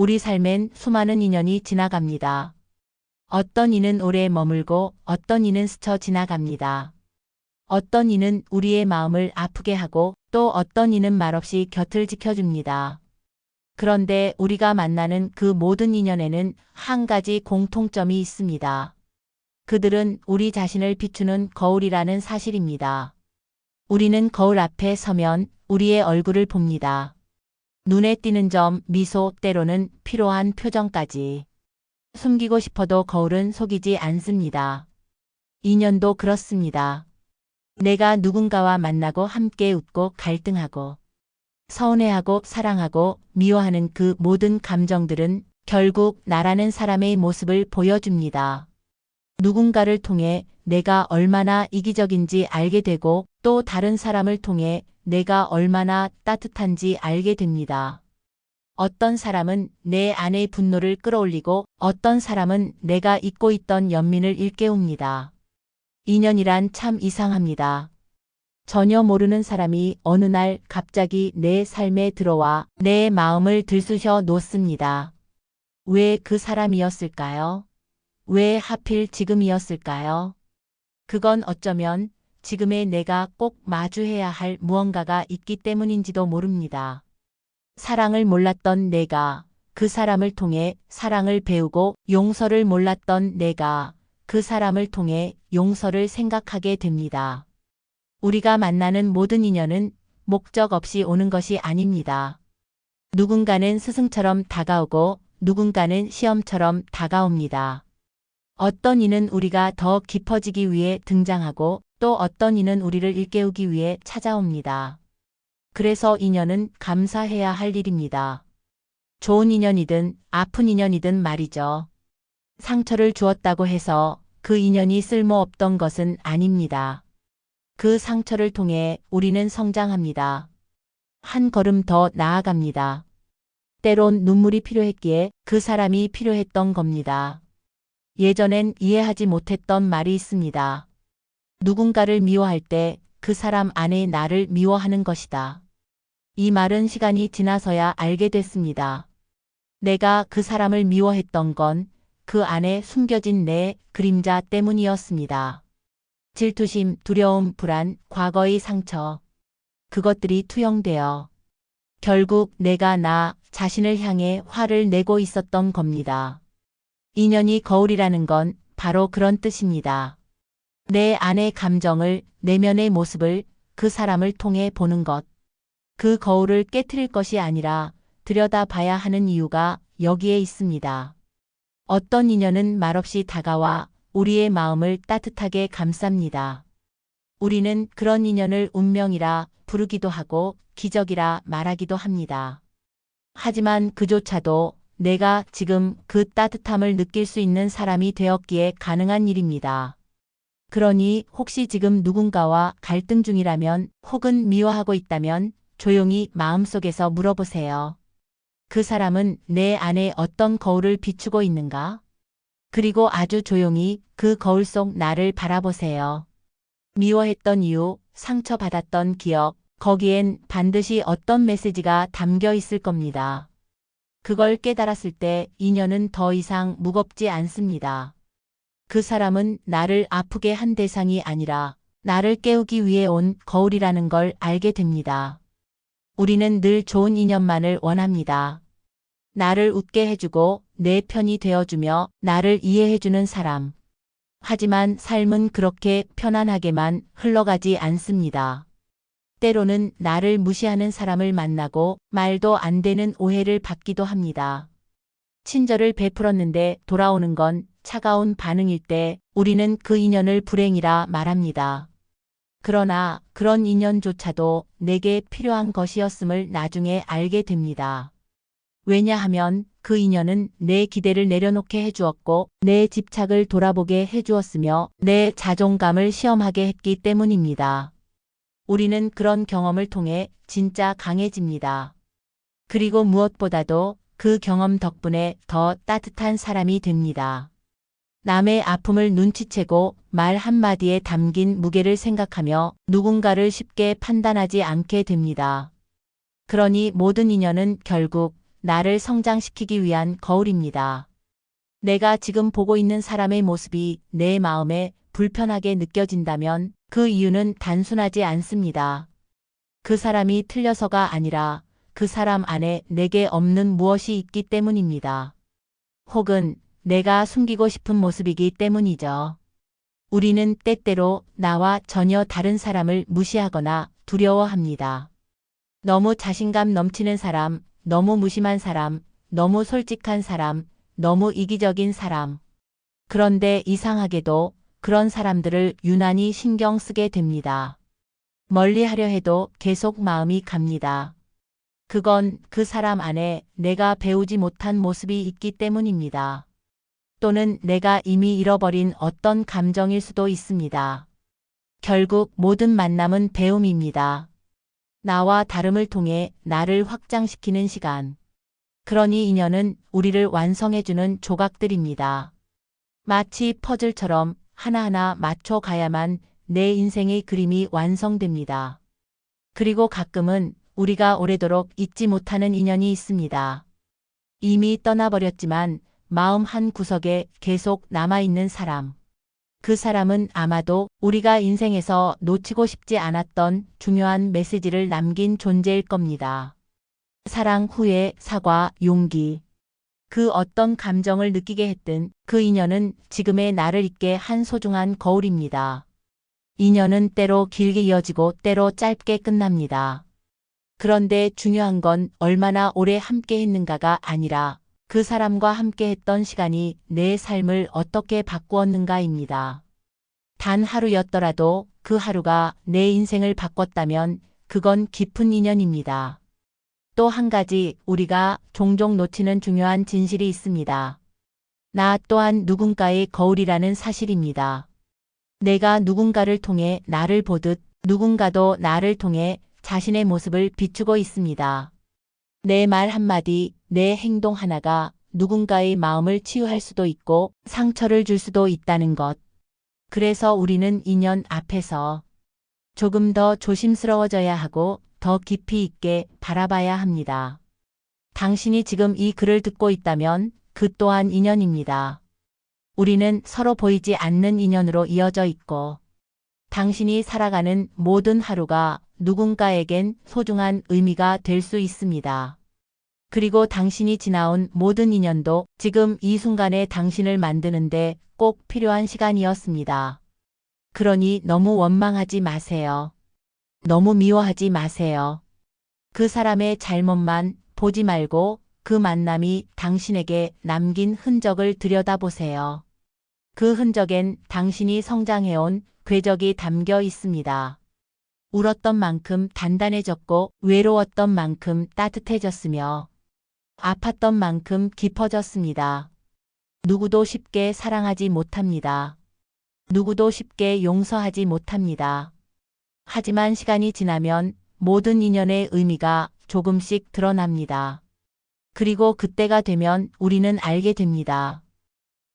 우리 삶엔 수많은 인연이 지나갑니다. 어떤 이는 오래 머물고 어떤 이는 스쳐 지나갑니다. 어떤 이는 우리의 마음을 아프게 하고 또 어떤 이는 말없이 곁을 지켜줍니다. 그런데 우리가 만나는 그 모든 인연에는 한 가지 공통점이 있습니다. 그들은 우리 자신을 비추는 거울이라는 사실입니다. 우리는 거울 앞에 서면 우리의 얼굴을 봅니다. 눈에 띄는 점, 미소, 때로는 피로한 표정까지. 숨기고 싶어도 거울은 속이지 않습니다. 인연도 그렇습니다. 내가 누군가와 만나고 함께 웃고 갈등하고 서운해하고 사랑하고 미워하는 그 모든 감정들은 결국 나라는 사람의 모습을 보여줍니다. 누군가를 통해 내가 얼마나 이기적인지 알게 되고 또 다른 사람을 통해 내가 얼마나 따뜻한지 알게 됩니다. 어떤 사람은 내 안의 분노를 끌어올리고 어떤 사람은 내가 잊고 있던 연민을 일깨웁니다. 인연이란 참 이상합니다. 전혀 모르는 사람이 어느 날 갑자기 내 삶에 들어와 내 마음을 들쑤셔 놓습니다. 왜 그 사람이었을까요? 왜 하필 지금이었을까요? 그건 어쩌면 지금의 내가 꼭 마주해야 할 무언가가 있기 때문인지도 모릅니다. 사랑을 몰랐던 내가 그 사람을 통해 사랑을 배우고 용서를 몰랐던 내가 그 사람을 통해 용서를 생각하게 됩니다. 우리가 만나는 모든 인연은 목적 없이 오는 것이 아닙니다. 누군가는 스승처럼 다가오고 누군가는 시험처럼 다가옵니다. 어떤 이는 우리가 더 깊어지기 위해 등장하고 또 어떤 이는 우리를 일깨우기 위해 찾아옵니다. 그래서 인연은 감사해야 할 일입니다. 좋은 인연이든 아픈 인연이든 말이죠. 상처를 주었다고 해서 그 인연이 쓸모없던 것은 아닙니다. 그 상처를 통해 우리는 성장합니다. 한 걸음 더 나아갑니다. 때론 눈물이 필요했기에 그 사람이 필요했던 겁니다. 예전엔 이해하지 못했던 말이 있습니다. 누군가를 미워할 때 그 사람 안에 나를 미워하는 것이다. 이 말은 시간이 지나서야 알게 됐습니다. 내가 그 사람을 미워했던 건 그 안에 숨겨진 내 그림자 때문이었습니다. 질투심, 두려움, 불안, 과거의 상처. 그것들이 투영되어 결국 내가 나 자신을 향해 화를 내고 있었던 겁니다. 인연이 거울이라는 건 바로 그런 뜻입니다. 내 안의 감정을, 내면의 모습을 그 사람을 통해 보는 것. 그 거울을 깨트릴 것이 아니라 들여다 봐야 하는 이유가 여기에 있습니다. 어떤 인연은 말없이 다가와 우리의 마음을 따뜻하게 감쌉니다. 우리는 그런 인연을 운명이라 부르기도 하고 기적이라 말하기도 합니다. 하지만 그조차도 내가 지금 그 따뜻함을 느낄 수 있는 사람이 되었기에 가능한 일입니다. 그러니 혹시 지금 누군가와 갈등 중이라면 혹은 미워하고 있다면 조용히 마음속에서 물어보세요. 그 사람은 내 안에 어떤 거울을 비추고 있는가? 그리고 아주 조용히 그 거울 속 나를 바라보세요. 미워했던 이유, 상처받았던 기억, 거기엔 반드시 어떤 메시지가 담겨 있을 겁니다. 그걸 깨달았을 때 인연은 더 이상 무겁지 않습니다. 그 사람은 나를 아프게 한 대상이 아니라 나를 깨우기 위해 온 거울이라는 걸 알게 됩니다. 우리는 늘 좋은 인연만을 원합니다. 나를 웃게 해주고 내 편이 되어주며 나를 이해해주는 사람. 하지만 삶은 그렇게 편안하게만 흘러가지 않습니다. 때로는 나를 무시하는 사람을 만나고 말도 안 되는 오해를 받기도 합니다. 친절을 베풀었는데 돌아오는 건 차가운 반응일 때 우리는 그 인연을 불행이라 말합니다. 그러나 그런 인연조차도 내게 필요한 것이었음을 나중에 알게 됩니다. 왜냐하면 그 인연은 내 기대를 내려놓게 해주었고 내 집착을 돌아보게 해주었으며 내 자존감을 시험하게 했기 때문입니다. 우리는 그런 경험을 통해 진짜 강해집니다. 그리고 무엇보다도 그 경험 덕분에 더 따뜻한 사람이 됩니다. 남의 아픔을 눈치채고 말 한마디에 담긴 무게를 생각하며 누군가를 쉽게 판단하지 않게 됩니다. 그러니 모든 인연은 결국 나를 성장시키기 위한 거울입니다. 내가 지금 보고 있는 사람의 모습이 내 마음에 불편하게 느껴진다면 그 이유는 단순하지 않습니다. 그 사람이 틀려서가 아니라 그 사람 안에 내게 없는 무엇이 있기 때문입니다. 혹은 내가 숨기고 싶은 모습이기 때문이죠. 우리는 때때로 나와 전혀 다른 사람을 무시하거나 두려워합니다. 너무 자신감 넘치는 사람, 너무 무심한 사람, 너무 솔직한 사람, 너무 이기적인 사람. 그런데 이상하게도 그런 사람들을 유난히 신경 쓰게 됩니다. 멀리 하려 해도 계속 마음이 갑니다. 그건 그 사람 안에 내가 배우지 못한 모습이 있기 때문입니다. 또는 내가 이미 잃어버린 어떤 감정일 수도 있습니다. 결국 모든 만남은 배움입니다. 나와 다름을 통해 나를 확장시키는 시간. 그러니 인연은 우리를 완성해주는 조각들입니다. 마치 퍼즐처럼 하나하나 맞춰 가야만 내 인생의 그림이 완성됩니다. 그리고 가끔은 우리가 오래도록 잊지 못하는 인연이 있습니다. 이미 떠나버렸지만 마음 한 구석에 계속 남아있는 사람. 그 사람은 아마도 우리가 인생에서 놓치고 싶지 않았던 중요한 메시지를 남긴 존재일 겁니다. 사랑 후에 사과, 용기. 그 어떤 감정을 느끼게 했든 그 인연은 지금의 나를 잇게 한 소중한 거울입니다. 인연은 때로 길게 이어지고 때로 짧게 끝납니다. 그런데 중요한 건 얼마나 오래 함께 했는가가 아니라 그 사람과 함께 했던 시간이 내 삶을 어떻게 바꾸었는가입니다. 단 하루였더라도 그 하루가 내 인생을 바꿨다면 그건 깊은 인연입니다. 또 한 가지 우리가 종종 놓치는 중요한 진실이 있습니다. 나 또한 누군가의 거울이라는 사실입니다. 내가 누군가를 통해 나를 보듯 누군가도 나를 통해 자신의 모습을 비추고 있습니다. 내 말 한마디, 내 행동 하나가 누군가의 마음을 치유할 수도 있고 상처를 줄 수도 있다는 것. 그래서 우리는 인연 앞에서 조금 더 조심스러워져야 하고 더 깊이 있게 바라봐야 합니다. 당신이 지금 이 글을 듣고 있다면 그 또한 인연입니다. 우리는 서로 보이지 않는 인연으로 이어져 있고 당신이 살아가는 모든 하루가 누군가에겐 소중한 의미가 될 수 있습니다. 그리고 당신이 지나온 모든 인연도 지금 이 순간에 당신을 만드는데 꼭 필요한 시간이었습니다. 그러니 너무 원망하지 마세요. 너무 미워하지 마세요. 그 사람의 잘못만 보지 말고 그 만남이 당신에게 남긴 흔적을 들여다보세요. 그 흔적엔 당신이 성장해온 궤적이 담겨 있습니다. 울었던 만큼 단단해졌고 외로웠던 만큼 따뜻해졌으며 아팠던 만큼 깊어졌습니다. 누구도 쉽게 사랑하지 못합니다. 누구도 쉽게 용서하지 못합니다. 하지만 시간이 지나면 모든 인연의 의미가 조금씩 드러납니다. 그리고 그때가 되면 우리는 알게 됩니다.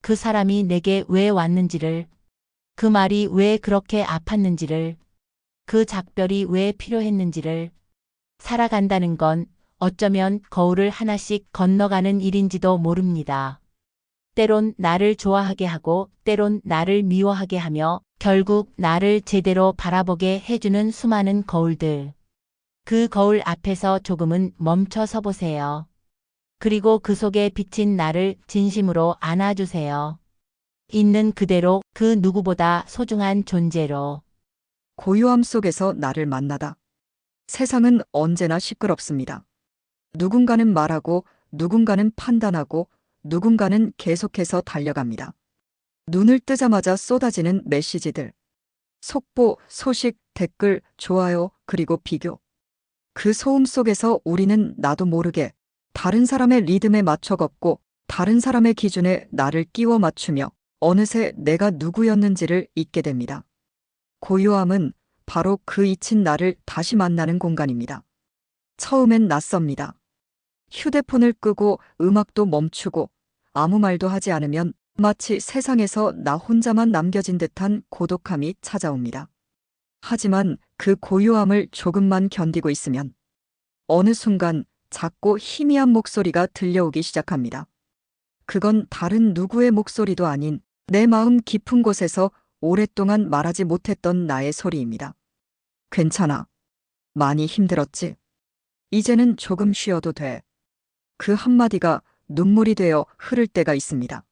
그 사람이 내게 왜 왔는지를, 그 말이 왜 그렇게 아팠는지를, 그 작별이 왜 필요했는지를, 살아간다는 건 어쩌면 거울을 하나씩 건너가는 일인지도 모릅니다. 때론 나를 좋아하게 하고 때론 나를 미워하게 하며 결국 나를 제대로 바라보게 해주는 수많은 거울들. 그 거울 앞에서 조금은 멈춰 서 보세요. 그리고 그 속에 비친 나를 진심으로 안아주세요. 있는 그대로 그 누구보다 소중한 존재로. 고요함 속에서 나를 만나다. 세상은 언제나 시끄럽습니다. 누군가는 말하고, 누군가는 판단하고, 누군가는 계속해서 달려갑니다. 눈을 뜨자마자 쏟아지는 메시지들. 속보, 소식, 댓글, 좋아요, 그리고 비교. 그 소음 속에서 우리는 나도 모르게 다른 사람의 리듬에 맞춰 걷고 다른 사람의 기준에 나를 끼워 맞추며 어느새 내가 누구였는지를 잊게 됩니다. 고요함은 바로 그 잊힌 나를 다시 만나는 공간입니다. 처음엔 낯섭니다. 휴대폰을 끄고 음악도 멈추고 아무 말도 하지 않으면 마치 세상에서 나 혼자만 남겨진 듯한 고독함이 찾아옵니다. 하지만 그 고요함을 조금만 견디고 있으면 어느 순간 작고 희미한 목소리가 들려오기 시작합니다. 그건 다른 누구의 목소리도 아닌 내 마음 깊은 곳에서 오랫동안 말하지 못했던 나의 소리입니다. 괜찮아. 많이 힘들었지? 이제는 조금 쉬어도 돼. 그 한마디가 눈물이 되어 흐를 때가 있습니다.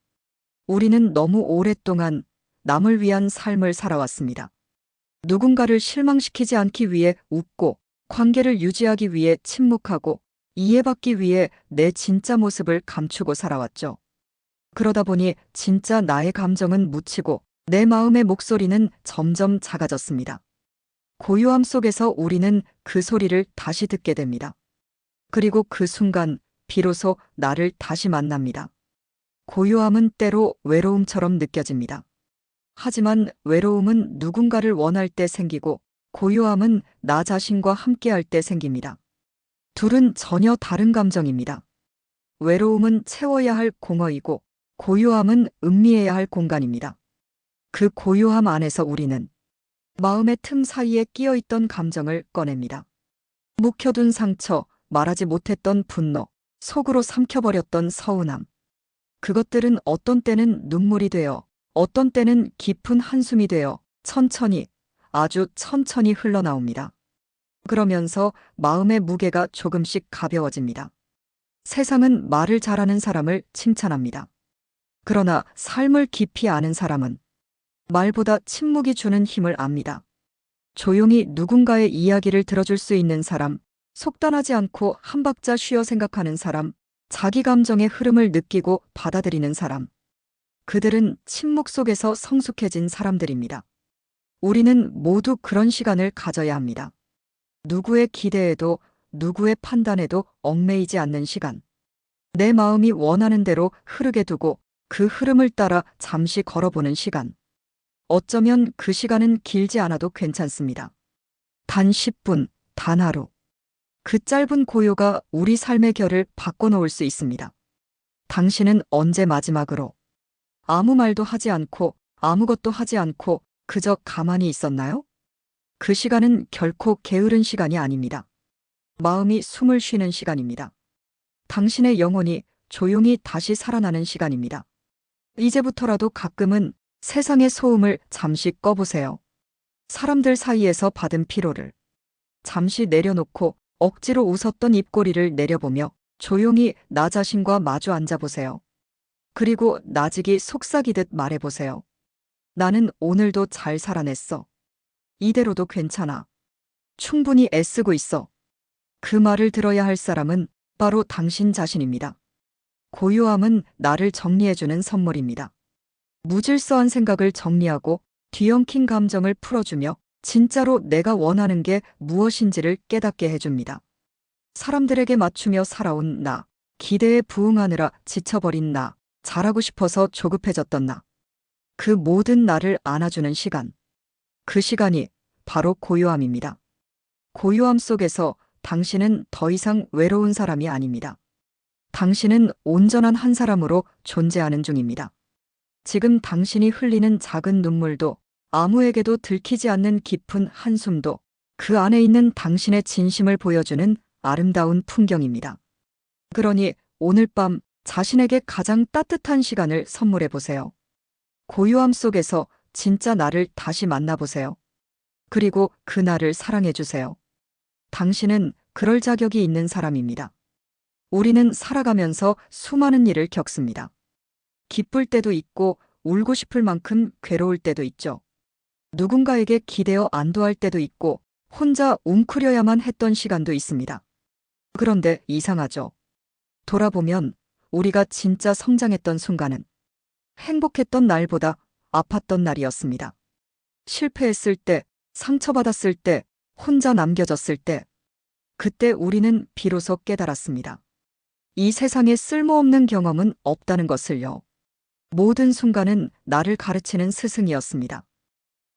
우리는 너무 오랫동안 남을 위한 삶을 살아왔습니다. 누군가를 실망시키지 않기 위해 웃고 관계를 유지하기 위해 침묵하고 이해받기 위해 내 진짜 모습을 감추고 살아왔죠. 그러다 보니 진짜 나의 감정은 묻히고 내 마음의 목소리는 점점 작아졌습니다. 고요함 속에서 우리는 그 소리를 다시 듣게 됩니다. 그리고 그 순간 비로소 나를 다시 만납니다. 고요함은 때로 외로움처럼 느껴집니다. 하지만 외로움은 누군가를 원할 때 생기고 고요함은 나 자신과 함께할 때 생깁니다. 둘은 전혀 다른 감정입니다. 외로움은 채워야 할 공허이고 고요함은 음미해야 할 공간입니다. 그 고요함 안에서 우리는 마음의 틈 사이에 끼어 있던 감정을 꺼냅니다. 묵혀둔 상처, 말하지 못했던 분노, 속으로 삼켜버렸던 서운함. 그것들은 어떤 때는 눈물이 되어, 어떤 때는 깊은 한숨이 되어 천천히, 아주 천천히 흘러나옵니다. 그러면서 마음의 무게가 조금씩 가벼워집니다. 세상은 말을 잘하는 사람을 칭찬합니다. 그러나 삶을 깊이 아는 사람은 말보다 침묵이 주는 힘을 압니다. 조용히 누군가의 이야기를 들어줄 수 있는 사람, 속단하지 않고 한 박자 쉬어 생각하는 사람, 자기 감정의 흐름을 느끼고 받아들이는 사람. 그들은 침묵 속에서 성숙해진 사람들입니다. 우리는 모두 그런 시간을 가져야 합니다. 누구의 기대에도 누구의 판단에도 얽매이지 않는 시간. 내 마음이 원하는 대로 흐르게 두고 그 흐름을 따라 잠시 걸어보는 시간. 어쩌면 그 시간은 길지 않아도 괜찮습니다. 단 10분, 단 하루. 그 짧은 고요가 우리 삶의 결을 바꿔놓을 수 있습니다. 당신은 언제 마지막으로 아무 말도 하지 않고 아무것도 하지 않고 그저 가만히 있었나요? 그 시간은 결코 게으른 시간이 아닙니다. 마음이 숨을 쉬는 시간입니다. 당신의 영혼이 조용히 다시 살아나는 시간입니다. 이제부터라도 가끔은 세상의 소음을 잠시 꺼보세요. 사람들 사이에서 받은 피로를 잠시 내려놓고 억지로 웃었던 입꼬리를 내려보며 조용히 나 자신과 마주 앉아보세요. 그리고 나직이 속삭이듯 말해보세요. 나는 오늘도 잘 살아냈어. 이대로도 괜찮아. 충분히 애쓰고 있어. 그 말을 들어야 할 사람은 바로 당신 자신입니다. 고요함은 나를 정리해주는 선물입니다. 무질서한 생각을 정리하고 뒤엉킨 감정을 풀어주며 진짜로 내가 원하는 게 무엇인지를 깨닫게 해줍니다. 사람들에게 맞추며 살아온 나, 기대에 부응하느라 지쳐버린 나, 잘하고 싶어서 조급해졌던 나. 그 모든 나를 안아주는 시간. 그 시간이 바로 고요함입니다. 고요함 속에서 당신은 더 이상 외로운 사람이 아닙니다. 당신은 온전한 한 사람으로 존재하는 중입니다. 지금 당신이 흘리는 작은 눈물도 아무에게도 들키지 않는 깊은 한숨도 그 안에 있는 당신의 진심을 보여주는 아름다운 풍경입니다. 그러니 오늘 밤 자신에게 가장 따뜻한 시간을 선물해 보세요. 고요함 속에서 진짜 나를 다시 만나보세요. 그리고 그 나를 사랑해 주세요. 당신은 그럴 자격이 있는 사람입니다. 우리는 살아가면서 수많은 일을 겪습니다. 기쁠 때도 있고 울고 싶을 만큼 괴로울 때도 있죠. 누군가에게 기대어 안도할 때도 있고 혼자 웅크려야만 했던 시간도 있습니다. 그런데 이상하죠. 돌아보면 우리가 진짜 성장했던 순간은 행복했던 날보다 아팠던 날이었습니다. 실패했을 때, 상처받았을 때, 혼자 남겨졌을 때, 그때 우리는 비로소 깨달았습니다. 이 세상에 쓸모없는 경험은 없다는 것을요. 모든 순간은 나를 가르치는 스승이었습니다.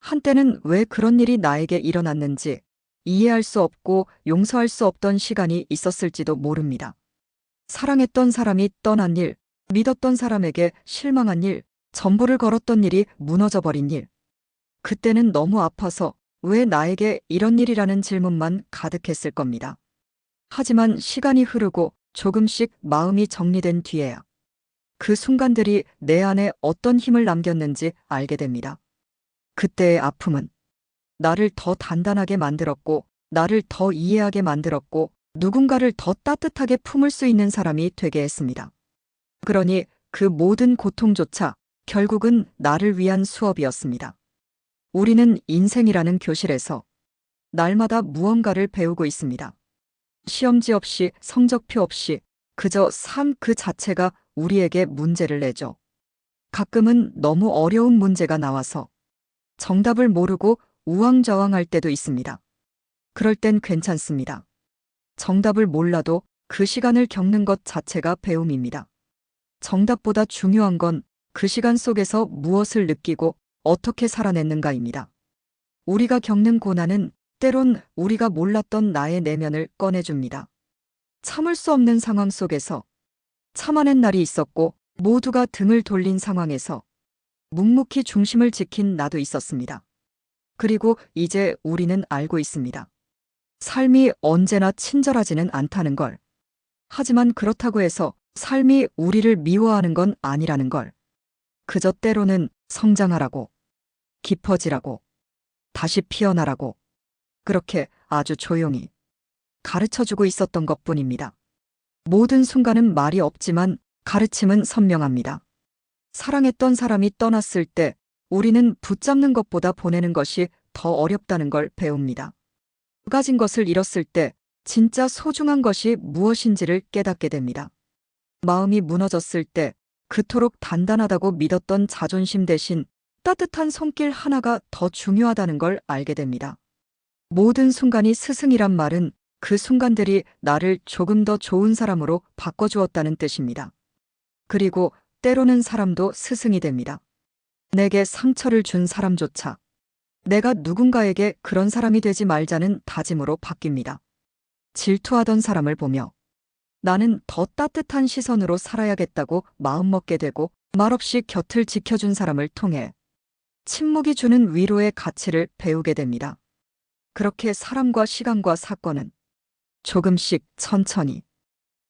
한때는 왜 그런 일이 나에게 일어났는지 이해할 수 없고 용서할 수 없던 시간이 있었을지도 모릅니다. 사랑했던 사람이 떠난 일, 믿었던 사람에게 실망한 일, 전부를 걸었던 일이 무너져 버린 일. 그때는 너무 아파서 왜 나에게 이런 일이라는 질문만 가득했을 겁니다. 하지만 시간이 흐르고 조금씩 마음이 정리된 뒤에야 그 순간들이 내 안에 어떤 힘을 남겼는지 알게 됩니다. 그때의 아픔은 나를 더 단단하게 만들었고, 나를 더 이해하게 만들었고, 누군가를 더 따뜻하게 품을 수 있는 사람이 되게 했습니다. 그러니 그 모든 고통조차 결국은 나를 위한 수업이었습니다. 우리는 인생이라는 교실에서 날마다 무언가를 배우고 있습니다. 시험지 없이 성적표 없이 그저 삶 그 자체가 우리에게 문제를 내죠. 가끔은 너무 어려운 문제가 나와서 정답을 모르고 우왕좌왕할 때도 있습니다. 그럴 땐 괜찮습니다. 정답을 몰라도 그 시간을 겪는 것 자체가 배움입니다. 정답보다 중요한 건 그 시간 속에서 무엇을 느끼고 어떻게 살아냈는가입니다. 우리가 겪는 고난은 때론 우리가 몰랐던 나의 내면을 꺼내줍니다. 참을 수 없는 상황 속에서 참아낸 날이 있었고 모두가 등을 돌린 상황에서 묵묵히 중심을 지킨 나도 있었습니다. 그리고 이제 우리는 알고 있습니다. 삶이 언제나 친절하지는 않다는 걸. 하지만 그렇다고 해서 삶이 우리를 미워하는 건 아니라는 걸. 그저 때로는 성장하라고, 깊어지라고, 다시 피어나라고, 그렇게 아주 조용히 가르쳐주고 있었던 것 뿐입니다. 모든 순간은 말이 없지만 가르침은 선명합니다. 사랑했던 사람이 떠났을 때 우리는 붙잡는 것보다 보내는 것이 더 어렵다는 걸 배웁니다. 가진 것을 잃었을 때 진짜 소중한 것이 무엇인지를 깨닫게 됩니다. 마음이 무너졌을 때 그토록 단단하다고 믿었던 자존심 대신 따뜻한 손길 하나가 더 중요하다는 걸 알게 됩니다. 모든 순간이 스승이란 말은 그 순간들이 나를 조금 더 좋은 사람으로 바꿔주었다는 뜻입니다. 그리고 때로는 사람도 스승이 됩니다. 내게 상처를 준 사람조차 내가 누군가에게 그런 사람이 되지 말자는 다짐으로 바뀝니다. 질투하던 사람을 보며 나는 더 따뜻한 시선으로 살아야겠다고 마음먹게 되고 말없이 곁을 지켜준 사람을 통해 침묵이 주는 위로의 가치를 배우게 됩니다. 그렇게 사람과 시간과 사건은 조금씩 천천히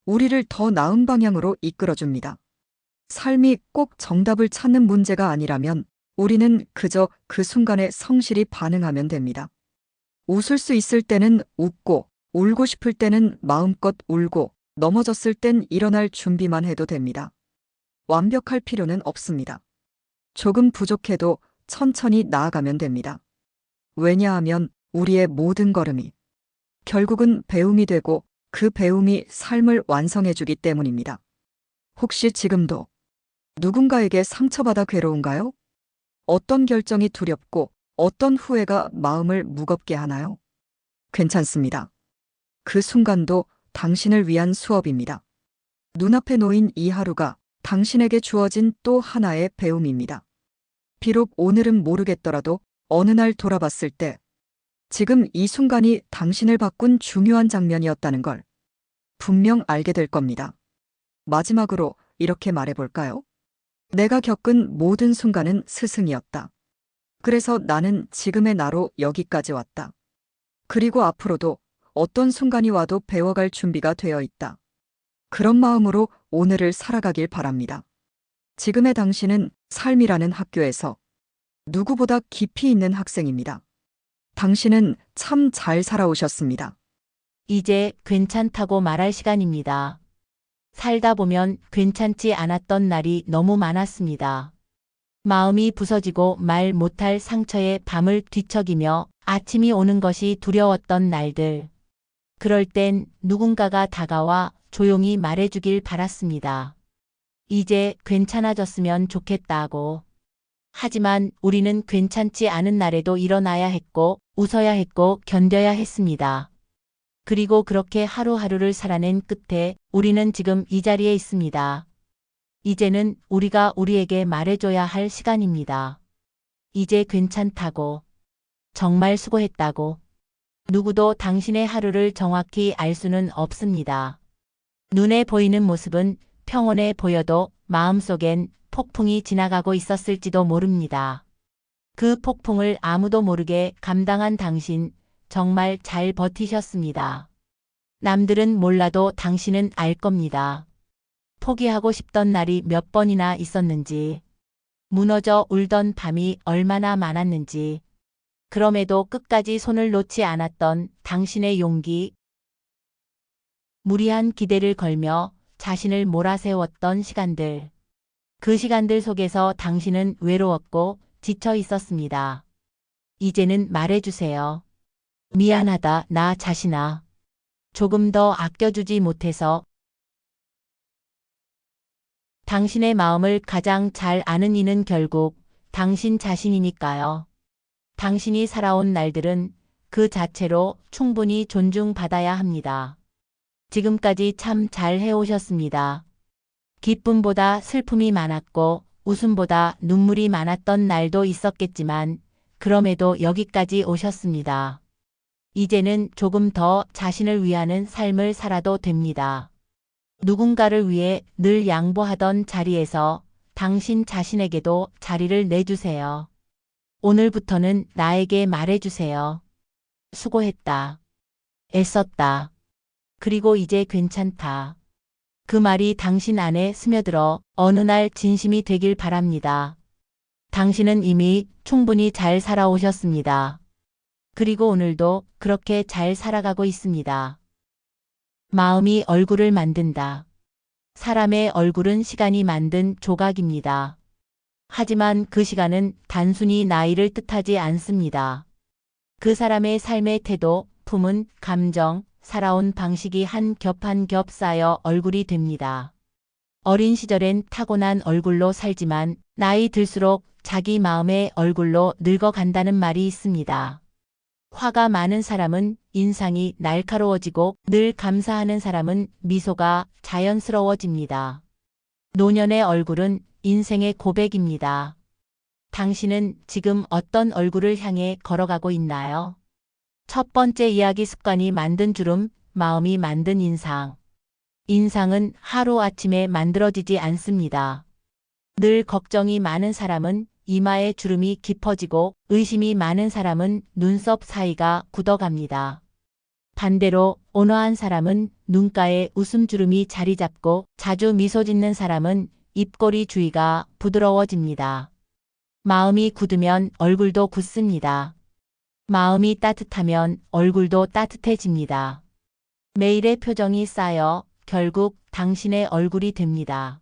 우리를 더 나은 방향으로 이끌어줍니다. 삶이 꼭 정답을 찾는 문제가 아니라면 우리는 그저 그 순간에 성실히 반응하면 됩니다. 웃을 수 있을 때는 웃고, 울고 싶을 때는 마음껏 울고, 넘어졌을 땐 일어날 준비만 해도 됩니다. 완벽할 필요는 없습니다. 조금 부족해도 천천히 나아가면 됩니다. 왜냐하면 우리의 모든 걸음이 결국은 배움이 되고 그 배움이 삶을 완성해주기 때문입니다. 혹시 지금도 누군가에게 상처받아 괴로운가요? 어떤 결정이 두렵고 어떤 후회가 마음을 무겁게 하나요? 괜찮습니다. 그 순간도 당신을 위한 수업입니다. 눈앞에 놓인 이 하루가 당신에게 주어진 또 하나의 배움입니다. 비록 오늘은 모르겠더라도 어느 날 돌아봤을 때 지금 이 순간이 당신을 바꾼 중요한 장면이었다는 걸 분명 알게 될 겁니다. 마지막으로 이렇게 말해볼까요? 내가 겪은 모든 순간은 스승이었다. 그래서 나는 지금의 나로 여기까지 왔다. 그리고 앞으로도 어떤 순간이 와도 배워갈 준비가 되어 있다. 그런 마음으로 오늘을 살아가길 바랍니다. 지금의 당신은 삶이라는 학교에서 누구보다 깊이 있는 학생입니다. 당신은 참 잘 살아오셨습니다. 이제 괜찮다고 말할 시간입니다. 살다 보면 괜찮지 않았던 날이 너무 많았습니다. 마음이 부서지고 말 못할 상처에 밤을 뒤척이며 아침이 오는 것이 두려웠던 날들. 그럴 땐 누군가가 다가와 조용히 말해주길 바랐습니다. 이제 괜찮아졌으면 좋겠다고. 하지만 우리는 괜찮지 않은 날에도 일어나야 했고, 웃어야 했고, 견뎌야 했습니다. 그리고 그렇게 하루하루를 살아낸 끝에 우리는 지금 이 자리에 있습니다. 이제는 우리가 우리에게 말해줘야 할 시간입니다. 이제 괜찮다고. 정말 수고했다고. 누구도 당신의 하루를 정확히 알 수는 없습니다. 눈에 보이는 모습은 평온해 보여도 마음속엔 폭풍이 지나가고 있었을지도 모릅니다. 그 폭풍을 아무도 모르게 감당한 당신 정말 잘 버티셨습니다. 남들은 몰라도 당신은 알 겁니다. 포기하고 싶던 날이 몇 번이나 있었는지, 무너져 울던 밤이 얼마나 많았는지, 그럼에도 끝까지 손을 놓지 않았던 당신의 용기, 무리한 기대를 걸며 자신을 몰아세웠던 시간들. 그 시간들 속에서 당신은 외로웠고 지쳐 있었습니다. 이제는 말해주세요. 미안하다, 나 자신아. 조금 더 아껴주지 못해서 당신의 마음을 가장 잘 아는 이는 결국 당신 자신이니까요. 당신이 살아온 날들은 그 자체로 충분히 존중받아야 합니다. 지금까지 참 잘 해오셨습니다. 기쁨보다 슬픔이 많았고 웃음보다 눈물이 많았던 날도 있었겠지만 그럼에도 여기까지 오셨습니다. 이제는 조금 더 자신을 위하는 삶을 살아도 됩니다. 누군가를 위해 늘 양보하던 자리에서 당신 자신에게도 자리를 내주세요. 오늘부터는 나에게 말해주세요. 수고했다. 애썼다. 그리고 이제 괜찮다. 그 말이 당신 안에 스며들어 어느 날 진심이 되길 바랍니다. 당신은 이미 충분히 잘 살아오셨습니다. 그리고 오늘도 그렇게 잘 살아가고 있습니다. 마음이 얼굴을 만든다. 사람의 얼굴은 시간이 만든 조각입니다. 하지만 그 시간은 단순히 나이를 뜻하지 않습니다. 그 사람의 삶의 태도, 품은, 감정, 살아온 방식이 한 겹 한 겹 쌓여 얼굴이 됩니다. 어린 시절엔 타고난 얼굴로 살지만 나이 들수록 자기 마음의 얼굴로 늙어간다는 말이 있습니다. 화가 많은 사람은 인상이 날카로워지고 늘 감사하는 사람은 미소가 자연스러워집니다. 노년의 얼굴은 인생의 고백입니다. 당신은 지금 어떤 얼굴을 향해 걸어가고 있나요? 첫 번째 이야기 습관이 만든 주름, 마음이 만든 인상. 인상은 하루아침에 만들어지지 않습니다. 늘 걱정이 많은 사람은 이마에 주름이 깊어지고 의심이 많은 사람은 눈썹 사이가 굳어갑니다. 반대로 온화한 사람은 눈가에 웃음주름이 자리 잡고 자주 미소 짓는 사람은 입꼬리 주위가 부드러워집니다. 마음이 굳으면 얼굴도 굳습니다. 마음이 따뜻하면 얼굴도 따뜻해집니다. 매일의 표정이 쌓여 결국 당신의 얼굴이 됩니다.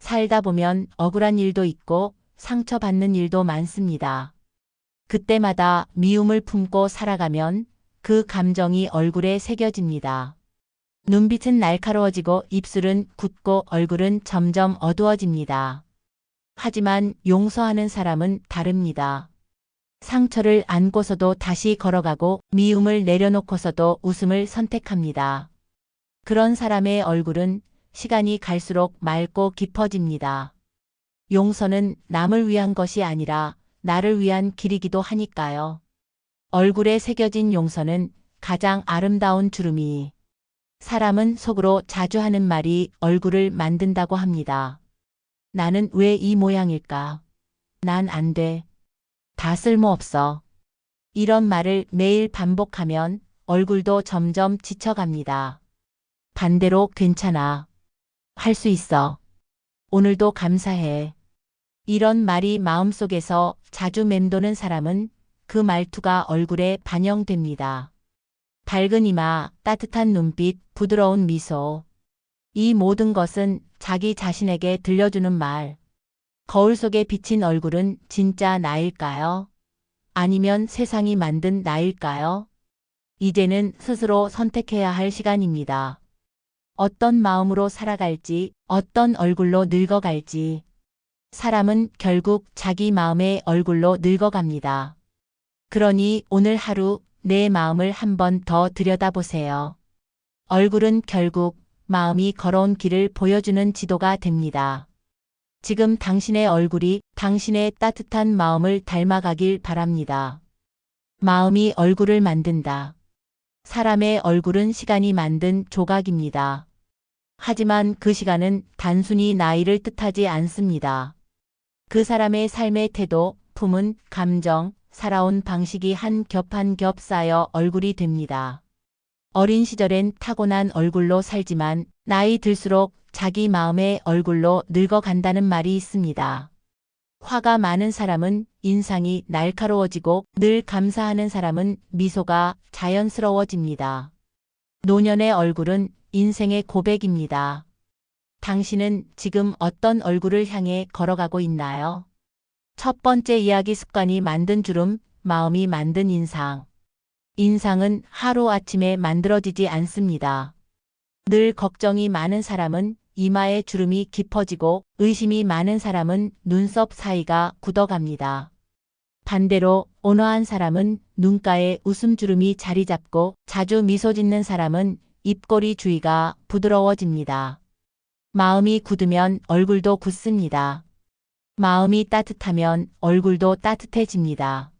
살다 보면 억울한 일도 있고 상처받는 일도 많습니다. 그때마다 미움을 품고 살아가면 그 감정이 얼굴에 새겨집니다. 눈빛은 날카로워지고 입술은 굳고 얼굴은 점점 어두워집니다. 하지만 용서하는 사람은 다릅니다. 상처를 안고서도 다시 걸어가고 미움을 내려놓고서도 웃음을 선택합니다. 그런 사람의 얼굴은 시간이 갈수록 맑고 깊어집니다. 용서는 남을 위한 것이 아니라 나를 위한 길이기도 하니까요. 얼굴에 새겨진 용서는 가장 아름다운 주름이. 사람은 속으로 자주 하는 말이 얼굴을 만든다고 합니다. 나는 왜 이 모양일까? 난 안 돼. 다 쓸모없어. 이런 말을 매일 반복하면 얼굴도 점점 지쳐갑니다. 반대로 괜찮아. 할 수 있어. 오늘도 감사해. 이런 말이 마음속에서 자주 맴도는 사람은 그 말투가 얼굴에 반영됩니다. 밝은 이마, 따뜻한 눈빛, 부드러운 미소. 이 모든 것은 자기 자신에게 들려주는 말. 거울 속에 비친 얼굴은 진짜 나일까요? 아니면 세상이 만든 나일까요? 이제는 스스로 선택해야 할 시간입니다. 어떤 마음으로 살아갈지, 어떤 얼굴로 늙어갈지. 사람은 결국 자기 마음의 얼굴로 늙어갑니다. 그러니 오늘 하루 내 마음을 한 번 더 들여다보세요. 얼굴은 결국 마음이 걸어온 길을 보여주는 지도가 됩니다. 지금 당신의 얼굴이 당신의 따뜻한 마음을 닮아가길 바랍니다. 마음이 얼굴을 만든다. 사람의 얼굴은 시간이 만든 조각입니다. 하지만 그 시간은 단순히 나이를 뜻하지 않습니다. 그 사람의 삶의 태도, 품은, 감정, 살아온 방식이 한 겹 한 겹 쌓여 얼굴이 됩니다. 어린 시절엔 타고난 얼굴로 살지만 나이 들수록 자기 마음의 얼굴로 늙어간다는 말이 있습니다. 화가 많은 사람은 인상이 날카로워지고 늘 감사하는 사람은 미소가 자연스러워집니다. 노년의 얼굴은 인생의 고백입니다. 당신은 지금 어떤 얼굴을 향해 걸어가고 있나요? 첫 번째 이야기 습관이 만든 주름, 마음이 만든 인상. 인상은 하루아침에 만들어지지 않습니다. 늘 걱정이 많은 사람은 이마에 주름이 깊어지고 의심이 많은 사람은 눈썹 사이가 굳어갑니다. 반대로 온화한 사람은 눈가에 웃음주름이 자리 잡고 자주 미소 짓는 사람은 입꼬리 주위가 부드러워집니다. 마음이 굳으면 얼굴도 굳습니다. 마음이 따뜻하면 얼굴도 따뜻해집니다.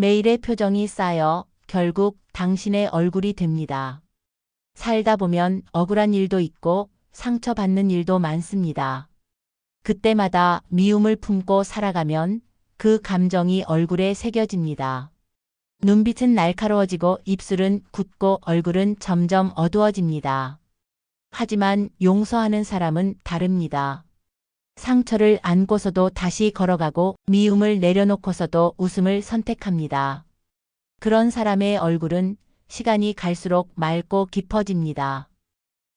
매일의 표정이 쌓여 결국 당신의 얼굴이 됩니다. 살다 보면 억울한 일도 있고 상처받는 일도 많습니다. 그때마다 미움을 품고 살아가면 그 감정이 얼굴에 새겨집니다. 눈빛은 날카로워지고 입술은 굳고 얼굴은 점점 어두워집니다. 하지만 용서하는 사람은 다릅니다. 상처를 안고서도 다시 걸어가고 미움을 내려놓고서도 웃음을 선택합니다. 그런 사람의 얼굴은 시간이 갈수록 맑고 깊어집니다.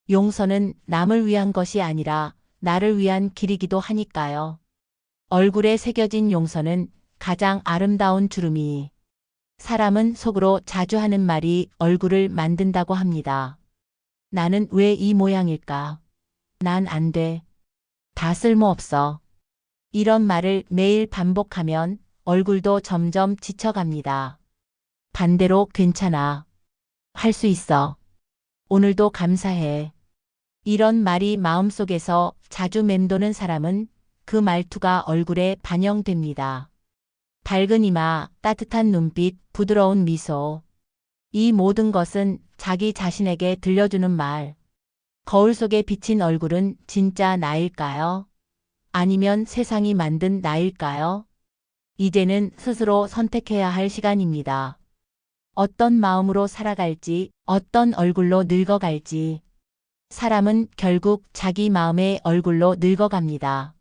용서는 남을 위한 것이 아니라 나를 위한 길이기도 하니까요. 얼굴에 새겨진 용서는 가장 아름다운 주름이. 사람은 속으로 자주 하는 말이 얼굴을 만든다고 합니다. 나는 왜 이 모양일까? 난 안 돼. 다 쓸모없어. 이런 말을 매일 반복하면 얼굴도 점점 지쳐갑니다. 반대로 괜찮아. 할 수 있어. 오늘도 감사해. 이런 말이 마음속에서 자주 맴도는 사람은 그 말투가 얼굴에 반영됩니다. 밝은 이마, 따뜻한 눈빛, 부드러운 미소. 이 모든 것은 자기 자신에게 들려주는 말. 거울 속에 비친 얼굴은 진짜 나일까요? 아니면 세상이 만든 나일까요? 이제는 스스로 선택해야 할 시간입니다. 어떤 마음으로 살아갈지, 어떤 얼굴로 늙어갈지. 사람은 결국 자기 마음의 얼굴로 늙어갑니다.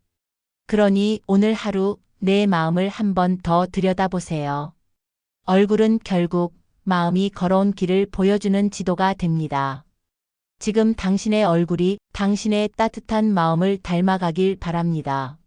그러니 오늘 하루 내 마음을 한 번 더 들여다보세요. 얼굴은 결국 마음이 걸어온 길을 보여주는 지도가 됩니다. 지금 당신의 얼굴이 당신의 따뜻한 마음을 닮아가길 바랍니다.